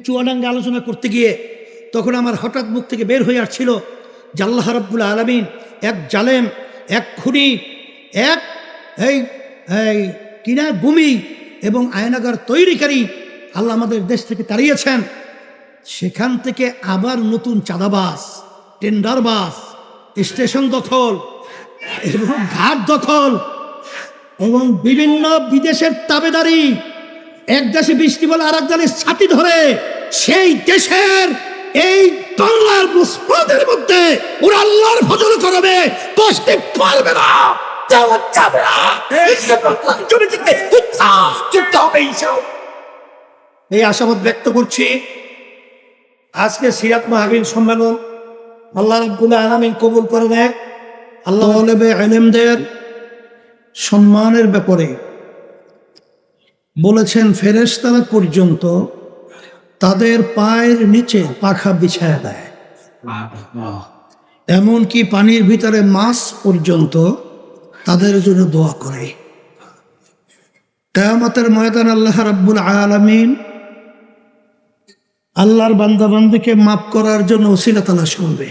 চুয়াডাঙ্গা আলোচনা করতে গিয়ে তখন আমার হঠাৎ মুখ থেকে বের হয়ে আসছিল জাল্লাহ রব্বুল আলমিন এক জালেম, এক খুনি, এক এই এই কিনা ভূমি এবং আয়নাগার তৈরিকারী আল্লাহ আমাদের দেশ থেকে তাড়িয়েছেন। সেখান থেকে আবার নতুন চাঁদাবাস টেন্ডার বাস স্টেশন দখল এবং ঘাট দখল এবং বিভিন্ন বিদেশের তাবেদারি এক দেশে বৃষ্টি বলে আর এক দেশের ছাতি ধরে, সেই দেশের এই বাংলার মুসলমানদের মধ্যে ওরা আল্লাহর ভজন করবে বসতে পারবে না। এই আশাবাদ ব্যক্ত করছি, আজকে সিরাত মাহবিল সম্মেলন আল্লাহ রব্বুল আলামিন কবুল করে নেয় আল্লাহ আলেমদের সম্মানের ব্যাপারে বলেছেন ফেরেশতারা পর্যন্ত তাদের পায়ের নিচে পাখা বিছায়া দেয়। এমনকি পানির ভিতরে মাছ পর্যন্ত তাদের জন্য দোয়া করে। কেয়ামতের ময়দান আল্লাহ রাব্বুল আলামিন আল্লাহর বান্দাবান্দিকে মাফ করার জন্য ওসিলা তালাশ করবে।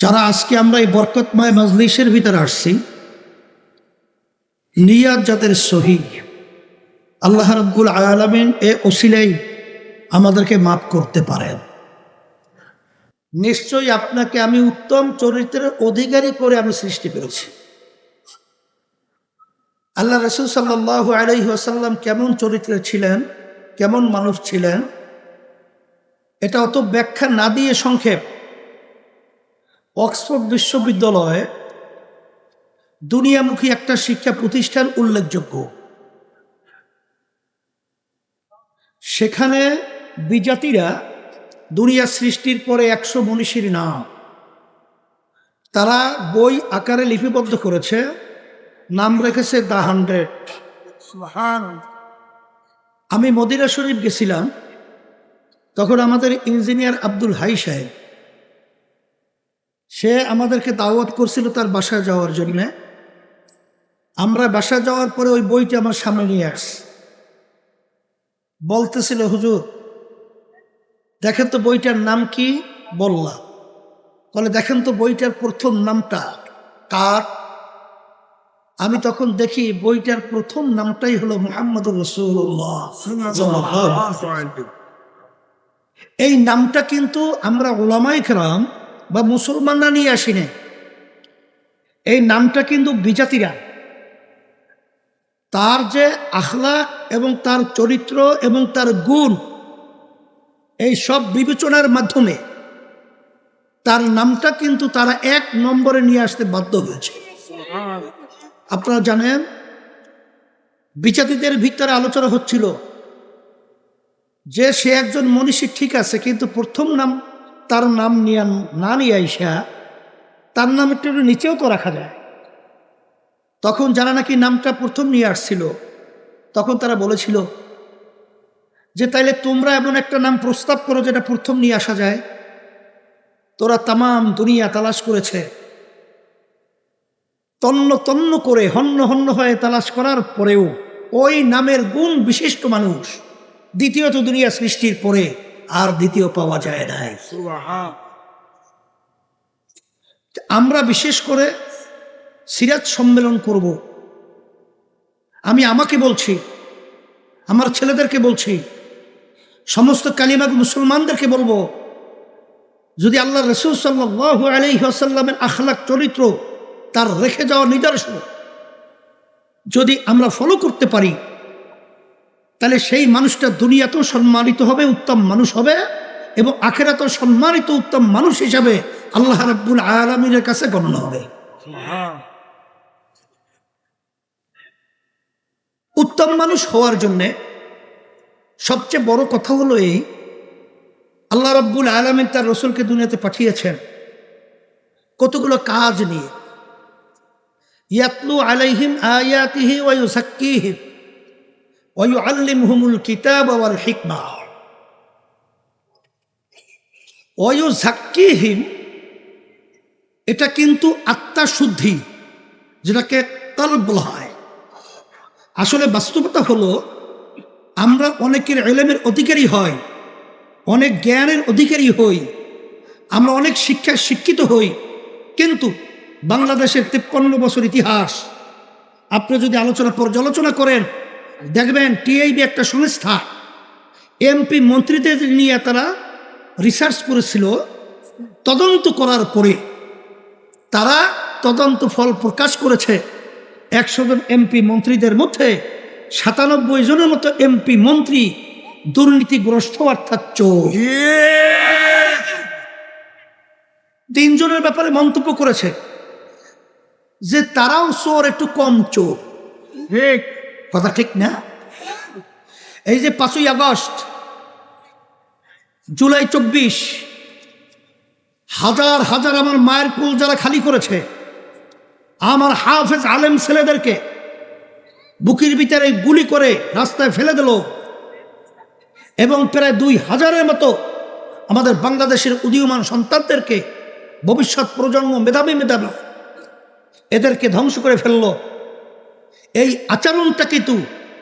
যারা আজকে আমরা এই বরকতময় মজলিসের ভিতরে আসছি নিয়াত যাদের সহি। আল্লাহ রব্বুল আলমিন এ ওসিলাই আমাদেরকে মাফ করতে পারেন। নিশ্চয়ই আপনাকে আমি উত্তম চরিত্রের অধিকারী করে আমি সৃষ্টি করেছি। আল্লাহ রসুল সাল্লাহ আলহি আসাল্লাম কেমন চরিত্রে ছিলেন, কেমন মানুষ ছিলেন, এটা অত ব্যাখ্যা না দিয়ে সংক্ষেপ। অক্সফোর্ড বিশ্ববিদ্যালয়ে দুনিয়ামুখী একটা শিক্ষা প্রতিষ্ঠান উল্লেখযোগ্য। সেখানে বিজাতিরা দুনিয়া সৃষ্টির পরে একশো মনীষীর নাম। তারা বই আকারে লিপিবদ্ধ করেছে নাম রেখেছে দ্য হান্ড্রেড। আমি মদিরা শরীফ গেছিলাম তখন আমাদের ইঞ্জিনিয়ার আব্দুল হাই সাহেব সে আমাদেরকে দাওয়াত করছিল তার বাসায় যাওয়ার জন্যে। আমরা বাসা যাওয়ার পরে ওই বইটি আমার সামনে নিয়ে আস। বলতেছিল, হুজুর, দেখেন তো বইটার নাম কি? বললাম। বলে, দেখেন তো বইটার প্রথম নামটা কার? আমি তখন দেখি বইটার প্রথম নামটাই হলো মোহাম্মদ এই নামটা কিন্তু আমরা ওলামাই খেলাম বা মুসলমানরা নিয়ে আসিনি এই নামটা কিন্তু বিজাতিরা তার যে আখলাক এবং তার চরিত্র এবং তার গুণ, এই সব বিবেচনার মাধ্যমে তার নামটা কিন্তু তারা এক নম্বরে নিয়ে আসতে বাধ্য হয়েছে। আপনারা জানেন বিচাতিদের ভিতরে আলোচনা হচ্ছিল যে সে একজন মনীষী ঠিক আছে, কিন্তু প্রথম নাম তার নাম নিয়ে না নিয়ে আইসা তার নাম একটু নিচেও তো রাখা যায়। তখন যারা নাকি নামটা প্রথম নিয়ে আসছিল তখন তারা বলেছিল যে তাইলে তোমরা এমন একটা নাম প্রস্তাব করো যেটা প্রথম নিয়ে আসা যায়। তোরা তামাম দুনিয়া তালাশ করেছে। তন্ন তন্ন করে হন্য হন্য হয়ে তালাশ করার পরেও ওই নামের গুণ বিশিষ্ট মানুষ দ্বিতীয়ত দুনিয়া সৃষ্টির পরে আর দ্বিতীয় পাওয়া যায় নাই। আমরা বিশেষ করে সিরাজ সম্মেলন করব। আমি আমাকে বলছি, আমার ছেলেদেরকে বলছি, সমস্ত কালিমাগ মুসলমানদেরকে বলব, যদি আল্লাহ রসুল সাল্লাহ আলহিহাসাল্লামের আখলাক চরিত্র তার রেখে যাওয়া নিদর্শন, যদি আমরা ফলো করতে পারি, তাহলে সেই মানুষটা দুনিয়াতেও সম্মানিত হবে, উত্তম মানুষ হবে এবং আখেরাতেও সম্মানিত, উত্তম মানুষ হিসাবে আল্লাহ রাব্বুল আলমীর কাছে গণ্য হবে। উত্তম মানুষ হওয়ার জন্যে সবচেয়ে বড় কথা হলো এই, আল্লাহ রব্বুল আলমিন তার রসুলকে দুনিয়াতে পাঠিয়েছেন কতগুলো কাজ নিয়ে। ইয়াতলু আলাইহিম আয়াতিহি ওয়ু সাক্কিহিম ওয়ু আল্লিম হুমুল কিতাব ওয়াল হিকমা। ওয়ু সাক্কিহিম এটা কিন্তু আত্মা শুদ্ধি, যেটাকে বলা হয়। আসলে বাস্তবতা হলো, আমরা অনেকের এলেমের অধিকারী হয় অনেক জ্ঞানের অধিকারী হই, আমরা অনেক শিক্ষায় শিক্ষিত হই, কিন্তু বাংলাদেশের তেপ্পান্ন বছর ইতিহাস, আপনি যদি আলোচনা পর্যালোচনা করেন, দেখবেন টিআইবি একটা সংস্থা, এমপি মন্ত্রীদের নিয়ে তারা রিসার্চ করেছিল, তদন্ত করার পরে তারা তদন্ত ফল প্রকাশ করেছে। একশো জন এমপি মন্ত্রীদের মধ্যে সাতানব্বই জনের মতো এমপি মন্ত্রী দুর্নীতিগ্রস্ত অর্থাৎ চোর। তিনজনের ব্যাপারে মন্তব্য করেছে যে তারাও চোর, একটু কম চোর। কথা ঠিক না? এই যে পাঁচই আগস্ট, জুলাই চব্বিশ, হাজার হাজার আমার মায়ের কুল যারা খালি করেছে আমার হাফেজ আলেম ছেলেদেরকে বুকির ভিতরে গুলি করে রাস্তায় ফেলে দিল। এবং প্রায় দুই হাজারের মতো আমাদের বাংলাদেশের উদীয়মান সন্তানদেরকে ভবিষ্যৎ প্রজন্ম মেধাবী মেধাবী এদেরকে ধ্বংস করে ফেলল। এই আচরণটা কিন্তু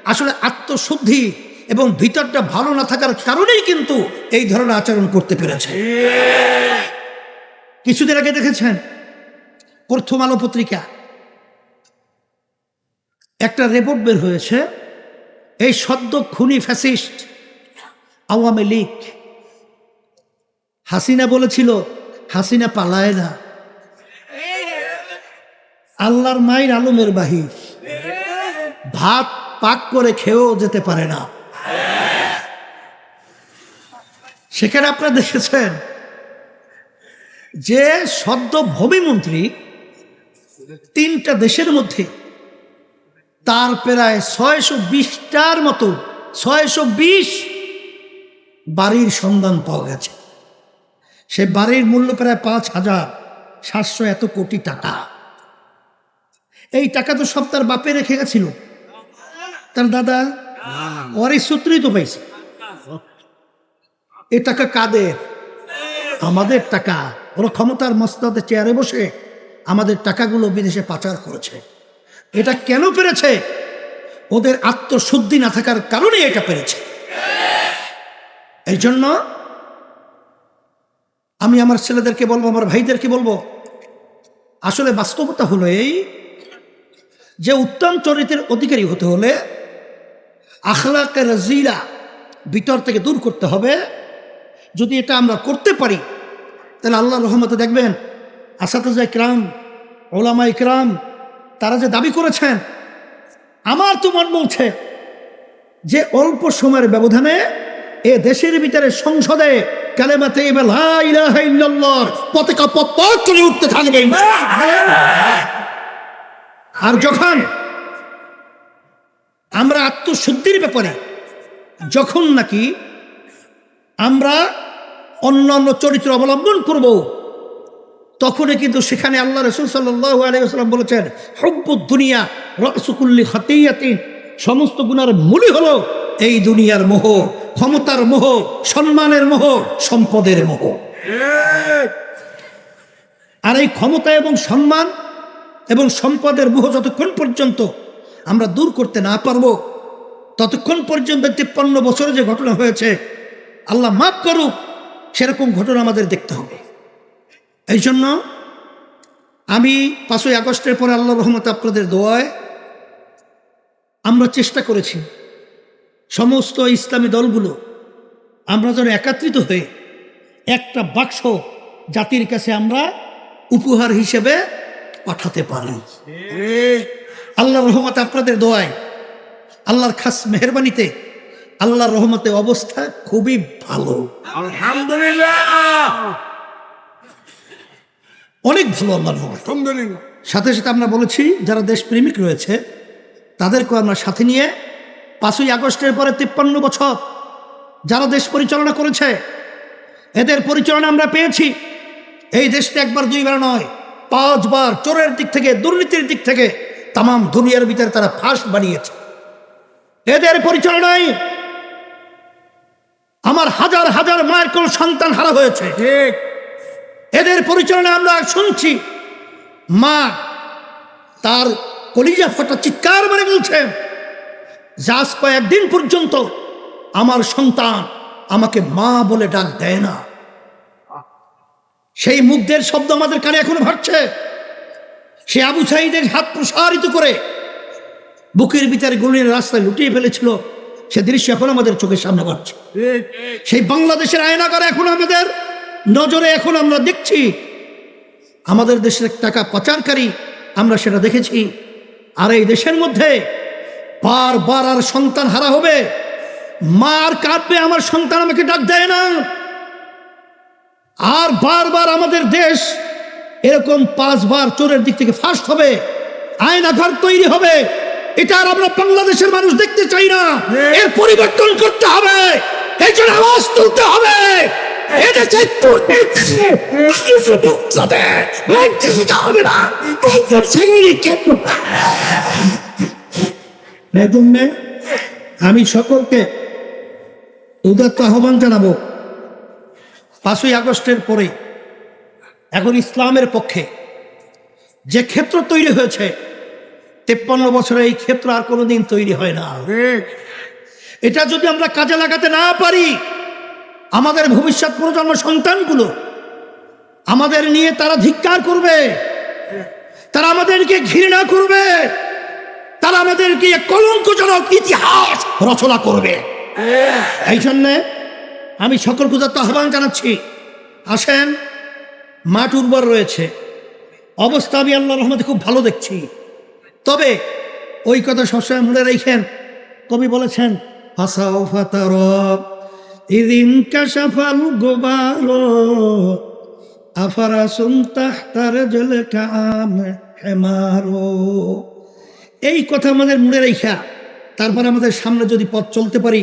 আসলে আত্মশুদ্ধি এবং ভিতরটা ভালো না থাকার কারণেই কিন্তু এই ধরনের আচরণ করতে পেরেছে। কিছুদিন আগে দেখেছেন প্রথম আলো পত্রিকা। একটা রিপোর্ট বের হয়েছে, এই সদ্য খুনি ফ্যাসিস্ট আওয়ামী লীগ। হাসিনা বলেছিল, হাসিনা পালায় না। আল্লাহর মায়ের আলমের বাহির। ভাত পাক করে খেয়েও যেতে পারে না। সেখানে আপনারা দেখেছেন যে সদ্য ভূমিমন্ত্রী তিনটা দেশের মধ্যে তার প্রায় ছয়শো বিশটার মতো, ছয়শো বিশ বাড়ির সন্ধান পাওয়া গেছে। সে বাড়ির মূল্য প্রায় পাঁচ হাজার সাতশো এত কোটি টাকা। এই টাকা তো সব তার বাপে রেখে গেছিল। তার দাদা এই সূত্রেই তো পাইছে। এ টাকা কাদের? আমাদের টাকা। ওরা ক্ষমতার মস্তাতে চেয়ারে বসে আমাদের টাকাগুলো বিদেশে পাচার করেছে। এটা কেন পেরেছে? ওদের আত্মশুদ্ধি না থাকার কারণে এটা পেরেছে। এই জন্য আমি আমার ছেলেদেরকে বলব, আমার ভাইদেরকে বলব, আসলে বাস্তবতা হলো এই যে উত্তম চরিত্রের অধিকারী হতে হলে আখলাকের জিরা ভিতর থেকে দূর করতে হবে। যদি এটা আমরা করতে পারি, তাহলে আল্লাহ রহমতে দেখবেন আসাতাজা ইকরাম ওলামা ইকরাম, তারা যে দাবি করেছেন, আমার তো মন বলছে যে অল্প সময়ের ব্যবধানে এ দেশের ভিতরে সংসদে কালেমাতে পতাকা পপ করে উঠতে থাকবে। আর যখন আমরা আত্মশুদ্ধির ব্যাপারে, যখন নাকি আমরা অন্যান্য চরিত্র অবলম্বন করব তখনই কিন্তু সেখানে আল্লাহ রসুল সাল্লাহ আলাইসাল্লাম বলেছেন, হব্বুদ দুনিয়া রসুকুল্লি হাতিয়াতিন সমস্ত গুণার মূলই হলো এই দুনিয়ার মোহ, ক্ষমতার মোহ, সম্মানের মোহ, সম্পদের মোহ। আর এই ক্ষমতা এবং সম্মান এবং সম্পদের মোহ যতক্ষণ পর্যন্ত আমরা দূর করতে না পারব, ততক্ষণ পর্যন্ত তিপ্পান্ন বছরে যে ঘটনা হয়েছে, আল্লাহ মাফ করুক, সেরকম ঘটনা আমাদের দেখতে হবে। এই জন্য আমি পাঁচই আগস্টের পরে আল্লাহ রহমত আপনাদের দোয়ায় আমরা চেষ্টা করেছি সমস্ত ইসলামী দলগুলো আমরা যেন একত্রিত হয়ে একটা বাক্স জাতির কাছে আমরা উপহার হিসেবে পাঠাতে পারি। আল্লাহর রহমত আপনাদের দোয়ায় আল্লাহর খাস মেহরবানিতে আল্লাহর রহমতে অবস্থা খুবই ভালো। আলহামদুলিল্লাহ। অনেক ভালো আল্লাহর আলহামদুলিল্লাহ। সাথে সাথে আমরা বলেছি যারা দেশপ্রেমিক রয়েছে তাদেরকেও আমরা সাথে নিয়ে পাঁচই আগস্টের পরে তিপ্পান্ন বছর যারা দেশ পরিচালনা করেছে এদের পরিচালনা আমরা পেয়েছি। এই দেশটা একবার দুইবার নয় পাঁচবার চোরের দিক থেকে দুর্নীতির দিক থেকে তামাম দুনিয়ার ভিতরে তারা ফাঁস বানিয়েছে। এদের পরিচালনায় আমার হাজার হাজার মায়ের কোন সন্তান হারা হয়েছে। ঠিক। এদের পরিচালনায় আমরা শুনছি মা তার কলিজা ফটা চিৎকার মানে বলছে যাস কয়েকদিন পর্যন্ত আমার সন্তান আমাকে মা বলে ডাক দেয় না। সেই মুগ্ধের শব্দ আমাদের কানে এখনও ভাবছে সে আবু সাইদের হাত প্রসারিত করে বুকের ভিতরে গুলির রাস্তায় লুটিয়ে ফেলেছিল। সে দৃশ্য এখন আমাদের চোখের সামনে ঠিক সেই বাংলাদেশের আয়নাগার এখন আমাদের নজরে এখন আমরা দেখছি আমাদের দেশের টাকা পাচারকারী আমরা সেটা দেখেছি। আর এই দেশের মধ্যে বারবার আর সন্তান হারা হবে। মার কাঁদবে আমার সন্তান আমাকে ডাক দেয় না। আর বারবার আমাদের দেশ এরকম পাঁচবার চোরের দিক থেকে ফার্স্ট হবে আয়নাঘর তৈরি হবে। এটা আর আমরা বাংলাদেশের মানুষ দেখতে চাই না। এর পরিবর্তন করতে হবে এই জন্য আওয়াজ তুলতে হবে। এটা হবে না এজন্য আমি সকলকে উদাত্ত আহ্বান জানাব। পাঁচই আগস্টের পরে এখন ইসলামের পক্ষে যে ক্ষেত্র তৈরি হয়েছে তেপ্পান্ন বছরে এই ক্ষেত্র আর কোনোদিন তৈরি হয় না। ঠিক এটা যদি আমরা কাজে লাগাতে না পারি আমাদের ভবিষ্যৎ প্রজন্ম সন্তানগুলো আমাদের নিয়ে তারা ধিক্কার করবে। তারা আমাদেরকে ঘৃণা করবে। তারা আমাদেরকে কলঙ্কজনক ইতিহাস রচনা করবে। এই জন্যে আমি সকল পূজার আহ্বান জানাচ্ছি। আসেন, মাঠ উর্বর রয়েছে। অবস্থা আমি আল্লাহ রহমতে খুব ভালো দেখছি। তবে ওই কথা সবসময় মনে রেখেন। কবি বলেছেন ফাসাও ফাতার ইদিন কাশাফাল গোবার আফারা সুন্তাহ তার জলে কাম এই কথা আমাদের মনে রেখা, তারপর আমাদের সামনে যদি পথ চলতে পারি,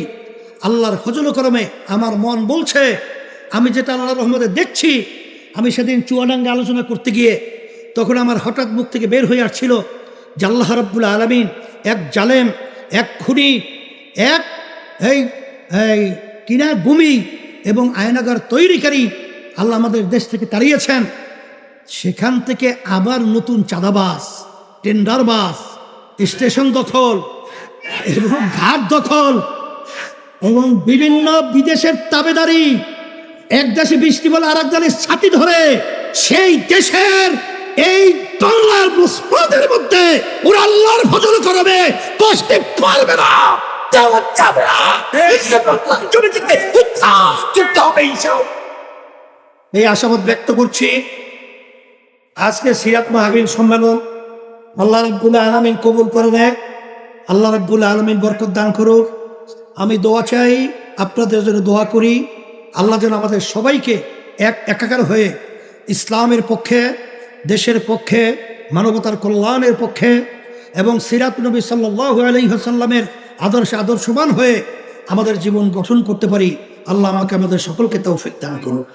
আল্লাহর ফজল করমে আমার মন বলছে, আমি যেটা আল্লাহর রহমতে দেখছি, আমি সেদিন চুয়াডাঙ্গে আলোচনা করতে গিয়ে তখন আমার হঠাৎ মুখ থেকে বের হয়ে আসছিল যে আল্লাহ রব্বুল আলমিন এক জালেম, এক খুনি, এক এই কিনা ভূমি এবং আয়নাগার তৈরিকারী আল্লাহ আমাদের দেশ থেকে তাড়িয়েছেন। সেখান থেকে আবার নতুন চাঁদাবাস টেন্ডার বাস স্টেশন দখল এবং ঘাট দখল এবং বিভিন্ন বিদেশের তাবেদারি, এক দেশে বৃষ্টি বলে আর এক দেশের ছাতি ধরে সেই দেশের এই মুসলমানদের মধ্যে ওরা আল্লাহর ভজন করবে বসতে পারবে না। যাওয়া যাবে না। এই আশাবাদ ব্যক্ত করছি, আজকে সিরাত মাহবিল সম্মেলন আল্লাহ রব্বুল আলমিন কবুল করে নেয় আল্লাহ রব্বুল আলমিন বরকত দান করুক আমি দোয়া চাই, আপনাদের জন্য দোয়া করি আল্লাহ যেন আমাদের সবাইকে এক একাকার হয়ে ইসলামের পক্ষে, দেশের পক্ষে, মানবতার কল্যাণের পক্ষে এবং সিরাত নবী সাল্লাহ আলহিহাসাল্লামের আদর্শে আদর্শবান হয়ে আমাদের জীবন গঠন করতে পারি, আল্লাহ আমাকে আমাদের সকলকে তৌফিক দান করুক।